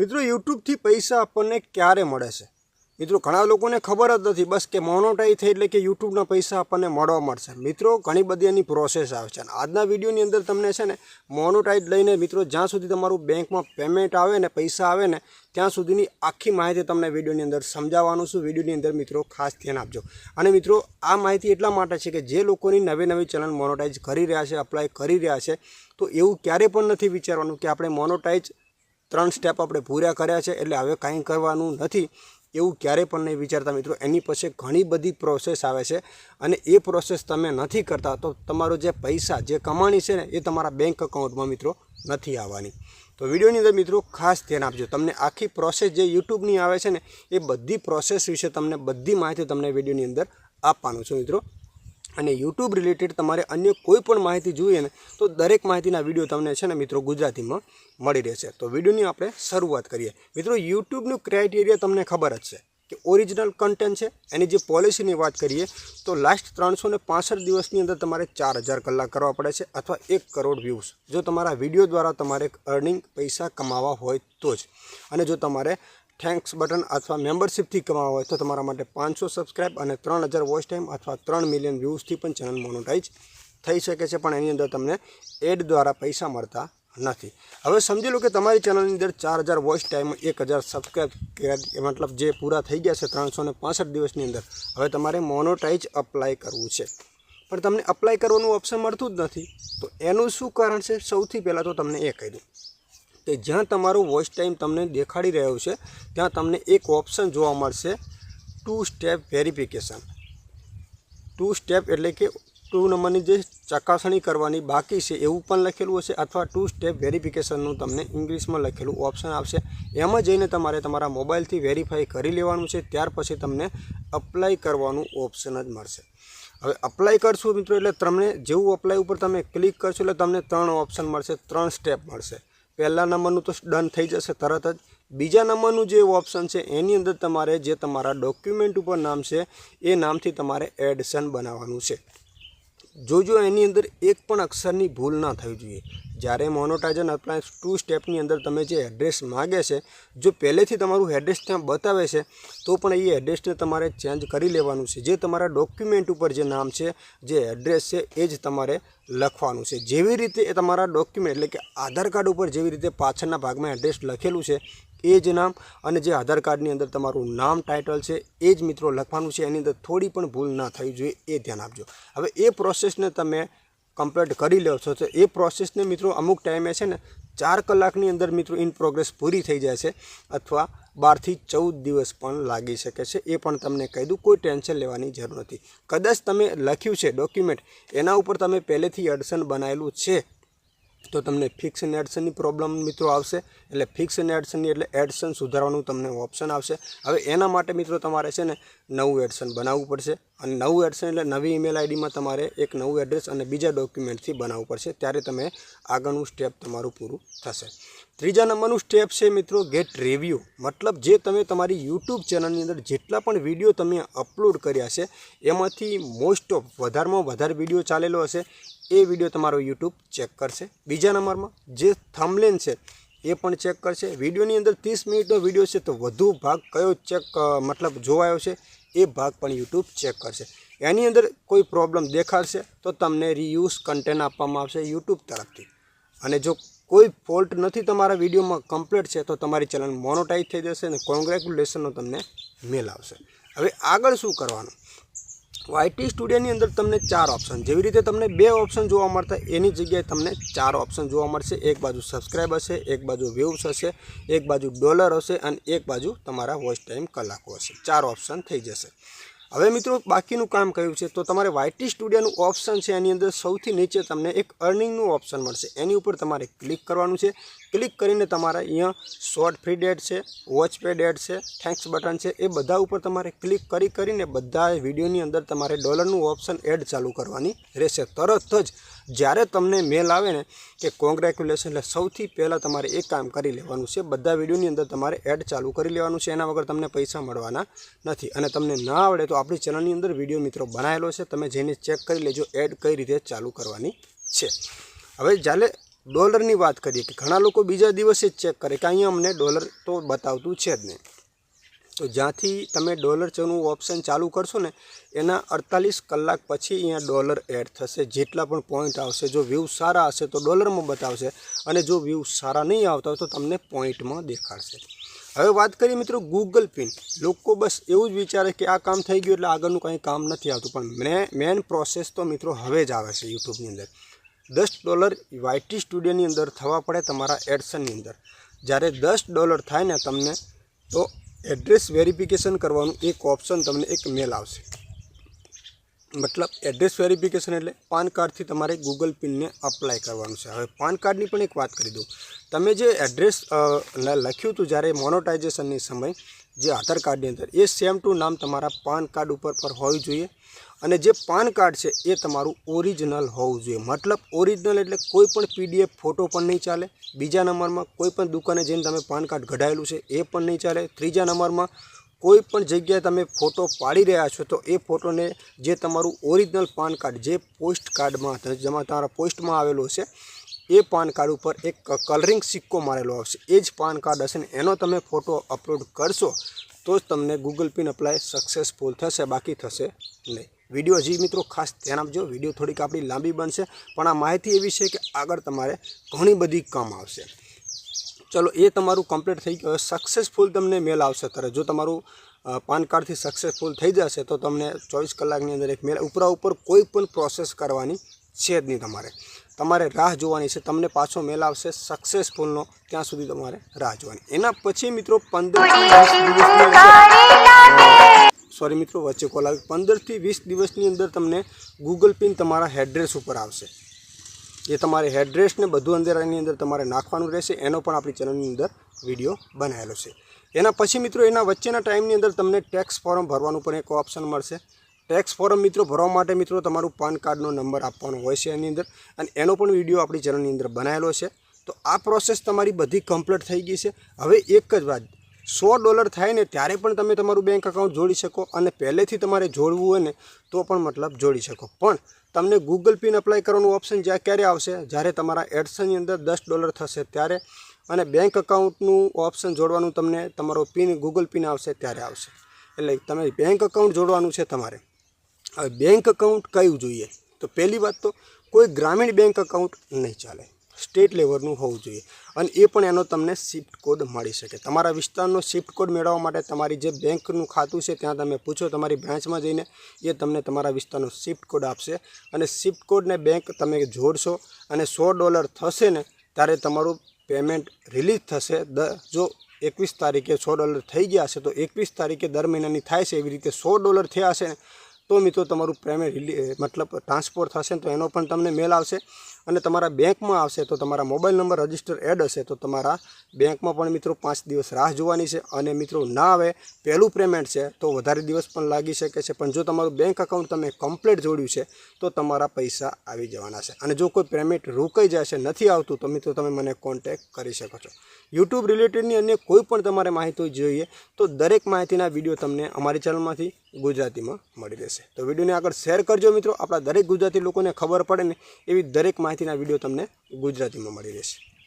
મિત્રો યુટ્યુબથી પૈસા આપણને ક્યારે મળે છે? મિત્રો, ઘણા લોકોને ખબર જ નથી, બસ કે મોનોટાઈ થઈ એટલે કે યુટ્યુબના પૈસા આપણને મળવા મળશે. મિત્રો, ઘણી બધી એની પ્રોસેસ આવે છે. અને આજના વિડીયોની અંદર તમને છે ને મોનોટાઈઝ લઈને મિત્રો, જ્યાં સુધી તમારું બેંકમાં પેમેન્ટ આવે ને, પૈસા આવે ને, ત્યાં સુધીની આખી માહિતી તમને વિડીયોની અંદર સમજાવવાનું છું. વિડીયોની અંદર મિત્રો, ખાસ ધ્યાન આપજો. અને મિત્રો, આ માહિતી એટલા માટે છે કે જે લોકોની નવી નવી ચેનલ મોનોટાઈઝ કરી રહ્યા છે અપ્લાય કરી રહ્યા છે, તો એવું ક્યારે પણ નથી વિચારવાનું કે આપણે મોનોટાઈઝ ત્રણ સ્ટેપ આપણે પૂરા કર્યા છે એટલે હવે કાંઈ કરવાનું નથી, એવું ક્યારેય પણ નહીં વિચારતા મિત્રો. એની પછી ઘણી બધી પ્રોસેસ આવે છે અને એ પ્રોસેસ તમે નથી કરતા તો તમારો જે પૈસા જે કમાણી છે ને, એ તમારા બેંક અકાઉન્ટમાં મિત્રો નથી આવવાની. તો વિડીયોની અંદર મિત્રો ખાસ ધ્યાન આપજો. તમને આખી પ્રોસેસ જે યુટ્યુબની આવે છે ને, એ બધી પ્રોસેસ વિશે તમને બધી માહિતી તમને વિડીયોની અંદર આપવાનું છું મિત્રો. અને યુટ્યુબ રિલેટેડ તમારે અન્ય કોઈ પણ માહિતી જોઈએ ને, તો દરેક માહિતીના વીડિયો તમને છે ને મિત્રો ગુજરાતીમાં મળી રહેશે. તો વિડીયોની આપણે શરૂઆત કરીએ. મિત્રો યુટ્યુબનું ક્રાઇટેરિયા તમને ખબર જ છે કે ઓરિજિનલ કન્ટેન્ટ છે, એની જે પોલિસીની વાત કરીએ, તો લાસ્ટ ત્રણસો ને પાંસઠ દિવસની અંદર તમારે ચાર હજાર કલાક કરવા પડે છે અથવા એક કરોડ વ્યૂઝ જો તમારા વીડિયો દ્વારા તમારે અર્નિંગ પૈસા કમાવા હોય તો જ. અને જો તમારે થેન્ક્સ બટન અથવા મેમ્બરશિપથી કમાવા હોય તો તમારા માટે પાંચસો સબસ્ક્રાઇબ અને ત્રણ હજાર વોચ ટાઈમ અથવા ત્રણ મિલિયન વ્યૂઝથી પણ ચેનલ મોનોટાઈઝ થઈ શકે છે, પણ એની અંદર તમને એડ દ્વારા પૈસા મળતા નથી. હવે સમજી લો કે તમારી ચેનલની અંદર ચાર હજાર વોચ ટાઈમ, એક હજાર સબસ્ક્રાઇબ મતલબ જે પૂરા થઈ ગયા છે ત્રણસો ને પાસઠ દિવસની અંદર. હવે તમારે મોનોટાઈઝ અપ્લાય કરવું છે. પણ તમને અપ્લાય કરવાનું ઓપ્શન મળતું જ નથી. તો એનું શું કારણ છે? સૌથી પહેલાં તો તમને એ કહી દઉં. કે જ્યાં તમારો વોઇસ ટાઈમ તમને દેખાડી રહ્યો છે, ત્યાં તમને એક ઓપ્શન જોવા મળશે two step verification two step એટલે કે ટુ નંબરની જે ચકાસણી કરવાની બાકી છે, એવું પણ લખેલું હશે અથવા ટુ સ્ટેપ વેરિફિકેશનનું તમને ઇંગ્લિશમાં લખેલું ઓપ્શન આવશે. એમાં જઈને તમારે તમારા મોબાઈલથી વેરીફાઈ કરી લેવાનું છે, ત્યાર પછી તમને અપ્લાય કરવાનું ઓપ્શન જ મળશે. હવે અપ્લાય કરશું મિત્રો એટલે તમને જેવું અપ્લાય ઉપર તમે ક્લિક કરશો એટલે તમને ત્રણ ઓપ્શન મળશે, ત્રણ સ્ટેપ મળશે. પહેલા નંબરનું તો ડન થઈ જશે તરત જ. બીજા નંબરનું જે ઓપ્શન છે, એની અંદર તમારે જે તમારા ડોક્યુમેન્ટ ઉપર નામ છે, એ નામથી તમારે એડસન બનાવવાનું છે. જોજો એની અંદર એક પણ અક્ષરની ભૂલ ના થવી જોઈએ. જ્યારે મોનોટાઇઝન અપ્લાયન્સ ટુ સ્ટેપની અંદર તમે જે એડ્રેસ માગે છે, જો પહેલેથી તમારું એડ્રેસ ત્યાં બતાવે છે, તો પણ એ એડ્રેસને તમારે ચેન્જ કરી લેવાનું છે. જે તમારા ડોક્યુમેન્ટ ઉપર જે નામ છે, જે એડ્રેસ છે, એ જ તમારે લખવાનું છે. જેવી રીતે એ તમારા ડોક્યુમેન્ટ એટલે કે આધાર કાર્ડ ઉપર જેવી રીતે પાછળના ભાગમાં એડ્રેસ લખેલું છે એ જ નામ અને જે આધાર કાર્ડની અંદર તમારું નામ ટાઇટલ છે, એ જ મિત્રો લખવાનું છે. એની અંદર થોડી પણ ભૂલ ના થવી જોઈએ, એ ધ્યાન આપજો. હવે એ પ્રોસેસને તમે કમ્પ્લીટ કરી લો છો તો એ પ્રોસેસને મિત્રો અમુક ટાઈમે છે ને ચાર કલાકની અંદર મિત્રો ઇન પ્રોગ્રેસ પૂરી થઈ જાય છે અથવા બારથી ચૌદ દિવસ પણ લાગી શકે છે. એ પણ તમને કહી દઉં, કોઈ ટેન્શન લેવાની જરૂર નથી. કદાચ તમે લખ્યું છે ડોક્યુમેન્ટ એના ઉપર તમે પહેલેથી અડચણ બનાવેલું છે. તો તમને ફિક્સ અને એડસનની પ્રોબ્લેમ મિત્રો આવશે. એટલે ફિક્સ અને એડસનની એટલે એડસન સુધારવાનું તમને ઓપ્શન આવશે. હવે એના માટે મિત્રો તમારે છે ને નવું એડસન બનાવવું પડશે. અને નવું એડસન એટલે નવી ઈમેલ આઈડીમાં તમારે એક નવું એડ્રેસ અને બીજા ડોક્યુમેન્ટથી બનાવવું પડશે. ત્યારે તમે આગળનું સ્ટેપ તમારું પૂરું થશે. ત્રીજા નંબરનું સ્ટેપ છે મિત્રો ગેટ રિવ્યૂ મતલબ જે તમે તમારી યુટ્યુબ ચેનલની અંદર જેટલા પણ વીડિયો તમે અપલોડ કર્યા છે, એમાંથી મોસ્ટ ઓફ વધારેમાં વધારે વીડિયો ચાલેલો હશે, એ વીડિયો તમારો યુટ્યુબ ચેક કરશે. બીજા નંબરમાં જે થમલેન છે, એ પણ ચેક કરશે. વિડીયોની અંદર ત્રીસ મિનિટનો વીડિયો છે, તો વધુ ભાગ કયો ચેક મતલબ જોવાયો છે, એ ભાગ પણ યુટ્યુબ ચેક કરશે. એની અંદર કોઈ પ્રોબ્લેમ દેખાડશે, તો તમને રીયુઝ કન્ટેન્ટ આપવામાં આવશે યુટ્યુબ તરફથી. અને જો કોઈ ફોલ્ટ નથી તમારા વિડીયોમાં કમ્પ્લીટ છે તો તમારી ચેનલ મોનોટાઈઝ થઈ જશે અને કોંગ્રેચ્યુલેશનનો તમને મેલ આવશે. હવે આગળ શું કરવાનું? વાયટી સ્ટુડિયોની અંદર તમને ચાર ઓપ્શન જેવી રીતે તમને બે ઓપ્શન જોવા મળતા એની જગ્યાએ તમને ચાર ઓપ્શન જોવા મળશે. એક બાજુ સબસ્ક્રાઈબ હશે, એક બાજુ વ્યૂઝ હશે, એક બાજુ ડોલર હશે અને એક બાજુ તમારા વોચ ટાઈમ કલાકો હશે. ચાર ઓપ્શન થઈ જશે. હવે મિત્રો, બાકીનું કામ કયું છે? તો તમારે વાયટી સ્ટુડિયોનું ઓપ્શન છે, એની અંદર સૌથી નીચે તમને એક અર્નિંગનું ઓપ્શન મળશે. એની ઉપર તમારે ક્લિક કરવાનું છે. ક્લિક કરીને તમારે અહીંયા શોર્ટ ફ્રી ડેટ છે વોચ પે ડેટ છે થેન્ક્સ બટન છે, એ બધા ઉપર તમારે ક્લિક કરી કરીને બધા વિડીયોની અંદર તમારે ડોલરનું ઓપ્શન એડ ચાલુ કરવાની રહેશે. તરત જ જ્યારે તમને મેલ આવે ને કે કોંગ્રેચ્યુલેશન એટલે સૌથી પહેલાં તમારે એ કામ કરી લેવાનું છે, બધા વિડીયોની અંદર તમારે એડ ચાલુ કરી લેવાનું છે, એના વગર તમને પૈસા મળવાના નથી. અને તમને ના આવડે તો આપણી ચેનલની અંદર વીડિયો મિત્રો બનાવેલો છે, તમે જઈને ચેક કરી લેજો એડ કઈ રીતે ચાલુ કરવાની છે. હવે જ્યારે ડોલરની વાત કરીએ કે ઘણા લોકો બીજા દિવસે જ ચેક કરે કે અહીંયા અમને ડોલર તો બતાવતું છે જ નહીં. તો જ્યાંથી તમે ડોલર ચનું ઓપ્શન ચાલુ કરશો ને, એના અડતાલીસ કલાક પછી અહીંયા ડોલર એડ થશે. જેટલા પણ પોઈન્ટ આવશે, જો વ્યૂ સારા હશે તો ડોલરમાં બતાવશે અને જો વ્યૂ સારા નહીં આવતા તો તમને પોઈન્ટમાં દેખાડશે. હવે વાત કરીએ મિત્રો ગૂગલ પિન લોકો બસ એવું જ વિચારે કે આ કામ થઈ ગયું એટલે આગળનું કંઈ કામ નથી આવતું. પણ મેં મેન પ્રોસેસ તો મિત્રો હવે જ આવે છે યુટ્યુબની અંદર. દસ ડોલર વાયટી સ્ટુડિયોની અંદર થવા પડે તમારા એડસનની અંદર. જ્યારે દસ ડોલર થાય ને તમને, તો એડ્રેસ વેરિફિકેશન કરવાનું એક ઓપ્શન તમને એક મેલ આવશે. મતલબ એડ્રેસ વેરિફિકેશન એટલે પાન કાર્ડથી તમારે ગૂગલ પિનને અપ્લાય કરવાનું છે. હવે પાન કાર્ડની પણ એક વાત કરી દઉં. તમે જે એડ્રેસ લખ્યું હતું જ્યારે મોનોટાઇઝેશનની સમય જે આધાર કાર્ડની અંદર. એ સેમ ટુ નામ તમારા પાન કાર્ડ ઉપર પર હોવું જોઈએ અને જે પાન કાર્ડ છે એ તમારું ઓરિજિનલ હોવું જોઈએ. મતલબ ઓરિજિનલ એટલે કોઈ પણ પીડીએફ ફોટો પણ નહીં ચાલે. બીજા નંબરમાં કોઈ પણ દુકાને જઈને તમે પાન કાર્ડ કઢાયેલું છે એ પણ નહીં ચાલે. ત્રીજા નંબરમાં કોઈ પણ જગ્યાએ તમે ફોટો પાડી રહ્યા છો તો એ ફોટોને જે તમારું ઓરિજિનલ પાન કાર્ડ જે પોસ્ટ કાર્ડમાં જેમાં તમારા પોસ્ટમાં આવેલો છે એ પાન કાર્ડ ઉપર એક કલરિંગ સિક્કો મારેલો આવશે. એ જ પાન કાર્ડ હશે ને, એનો તમે ફોટો અપલોડ કરશો, તો જ તમને ગૂગલ પિન અપ્લાય સક્સેસફુલ થશે, બાકી થશે નહીં. વીડિયો હજી મિત્રો, ખાસ ધ્યાન આપજો. વીડિયો થોડીક આપણી લાંબી બનશે, પણ આ માહિતી એવી છે કે આગળ તમારે ઘણી બધી કામ આવશે. ચલો, એ તમારું કમ્પ્લીટ થઈ ગયું. સક્સેસફુલ તમને મેલ આવશે ત્યારે. જો તમારું પાન કાર્ડથી સક્સેસફુલ થઈ જશે, તો તમને ચોવીસ કલાકની અંદર એક મેલ ઉપરા ઉપર કોઈ પણ પ્રોસેસ કરવાની છે જ નહીં તમારે. તમારે રાહ જોવાની છે તમને પાછો મેલ આવશે સક્સેસફુલનો ત્યાં સુધી તમારે રાહ જોવાની. એના પછી મિત્રો પંદર સોરી મિત્રો વચ્ચે કોલ આવી પંદરથી વીસ દિવસની અંદર તમને ગૂગલ પિન તમારા હેડ્રેસ ઉપર આવશે. એ તમારે હેડ્રેસને બધું અંદર એની અંદર તમારે નાખવાનું રહેશે. એનો પણ આપણી ચેનલની અંદર વીડિયો બનાવેલો છે. એના પછી મિત્રો એના વચ્ચેના ટાઈમની અંદર તમને ટેક્સ ફોર્મ ભરવાનું પણ એક ઓપ્શન મળશે. ટેક્સ ફોર્મ મિત્રો, ભરવા માટે મિત્રો તમારું પાન કાર્ડનો નંબર આપવાનો હોય છે એની અંદર અને એનો પણ વીડિયો આપણી ચેનલની અંદર બનાવેલો છે. તો આ પ્રોસેસ તમારી બધી કમ્પ્લીટ થઈ ગઈ છે. હવે એક જ વાત, સો ડોલર થાય ને ત્યારે પણ તમે તમારું બેંક અકાઉન્ટ જોડી શકો અને પહેલેથી તમારે જોડવું હોય ને તો પણ મતલબ જોડી શકો. પણ તમને ગૂગલ પિન અપ્લાય કરવાનું ઓપ્શન જ્યાં ક્યારે આવશે? જ્યારે તમારા એડ્સની અંદર દસ ડોલર થશે ત્યારે અને બેંક અકાઉન્ટનું ઓપ્શન જોડવાનું તમને તમારો પિન ગૂગલ પિન આવશે ત્યારે આવશે. એટલે તમે બેંક અકાઉન્ટ જોડવાનું છે તમારે. હવે બેંક અકાઉન્ટ કયું જોઈએ? તો પહેલી વાત તો કોઈ ગ્રામીણ બેંક અકાઉન્ટ નહીં ચાલે. સ્ટેટ લેવલનું હોવું જોઈએ. અને એ પણ એનો તમને શિફ્ટ કોડ મળી શકે. તમારા વિસ્તારનો શિફ્ટ કોડ મેળવવા માટે તમારી જે બેંકનું ખાતું છે, ત્યાં તમે પૂછો, તમારી બ્રાન્ચમાં જઈને એ તમને તમારા વિસ્તારનો શિફ્ટ કોડ આપશે. અને શિફ્ટ કોડને બેંક તમે જોડશો અને સો ડોલર થશે ને, ત્યારે તમારું પેમેન્ટ રિલીઝ થશે. દ, જો એકવીસ તારીખે સો ડોલર થઈ ગયા હશે, તો એકવીસ તારીખે દર મહિનાની થાય છે. એવી રીતે સો ડોલર થયા હશે તો મિત્રો તમારું પેમેન્ટ મતલબ ટ્રાન્સફર થશે તો એનો પણ તમને મેલ આવશે. અને તમારા બેંકમાં આવશે તો તમારા મોબાઈલ નંબર રજિસ્ટર એડ હશે તો તમારા બેંકમાં પણ મિત્રો પાંચ દિવસ રાહ જોવાની છે અને મિત્રો ના આવે, પહેલું પેમેન્ટ છે તો વધારે દિવસ પણ લાગી શકે છે. પણ જો તમારું બેંક અકાઉન્ટ તમે કમ્પ્લીટ જોડ્યું છે તો તમારા પૈસા આવી જવાના છે. અને જો કોઈ પેમેન્ટ રોકાઈ જશે, નથી આવતું, તો મિત્રો તમે મને કોન્ટેક કરી શકો છો. યુટ્યુબ રિલેટેડની અન્ય કોઈ પણ તમારે માહિતી જોઈએ તો દરેક માહિતીના વીડિયો તમને અમારી ચેનલમાંથી ગુજરાતીમાં મળી રહેશે. તો વિડીયોને આગળ શેર કરજો મિત્રો. આપણા દરેક ગુજરાતી લોકોને ખબર પડે ને એવી દરેક માહિતીના વીડિયો તમને ગુજરાતીમાં મળી રહેશે.